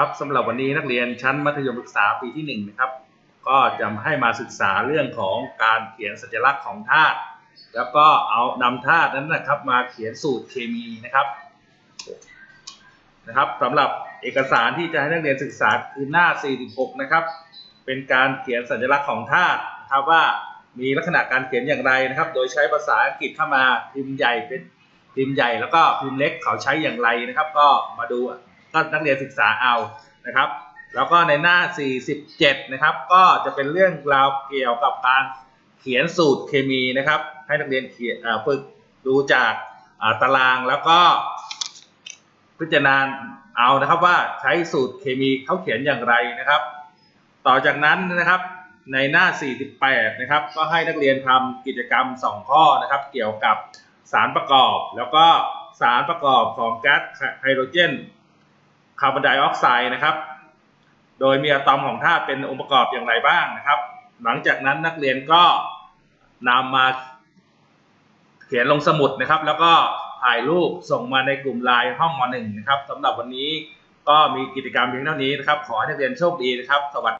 ครับสำหรับวันนี้นักเรียนชั้นมัธยมศึกษาปีที่หนึ่งนะครับ ก็จะให้มาศึกษาเรื่องของการเขียนสัญลักษณ์ของธาตุแล้วก็เอานำธาตุนั้นนะครับ มาเขียนสูตรเคมีนะครับนะครับสำหรับเอกสารที่จะให้นักเรียนศึกษาคือหน้า 46 นะครับ เป็นการเขียนสัญลักษณ์ของธาตุนะครับว่ามีลักษณะการเขียนอย่างไรนะครับ โดยใช้ภาษาอังกฤษเข้ามาพิมพ์ใหญ่เป็นพิมพ์ใหญ่แล้วก็พิมพ์เล็กเขาใช้อย่างไรนะครับ ก็มาดู ก็นักเรียนศึกษาเอานะครับ แล้วก็ในหน้า 47 นะครับ ก็จะเป็นเรื่องราวเกี่ยวกับการเขียนสูตรเคมีนะครับ ให้นักเรียนเขียนฝึกดูจากาตารางแล้วก็พิจารณาเอานะครับว่าใช้สูตรเคมีเขาเขียนอย่างไรนะครับ ต่อจากนั้นนะครับในหน้า 48 นะครับ ก็ให้นักเรียนทำกิจกรรม 2 ข้อนะครับ เกี่ยวกับสารประกอบ แล้วก็สารประกอบของแก๊สไฮโดรเจน คาร์บอนไดออกไซด์นะครับ โดยมีอะตอมของธาตุเป็นองค์ประกอบอย่างไรบ้างนะครับ หลังจากนั้นนักเรียนก็นำมาเขียนลงสมุดนะครับ แล้วก็ถ่ายรูปส่งมาในกลุ่มไลน์ห้องมหนึ่งนะครับสำหรับวันนี้ก็มีกิจกรรมเพียงเท่านี้นะครับ ขอให้นักเรียนโชคดีนะครับ สวัสดี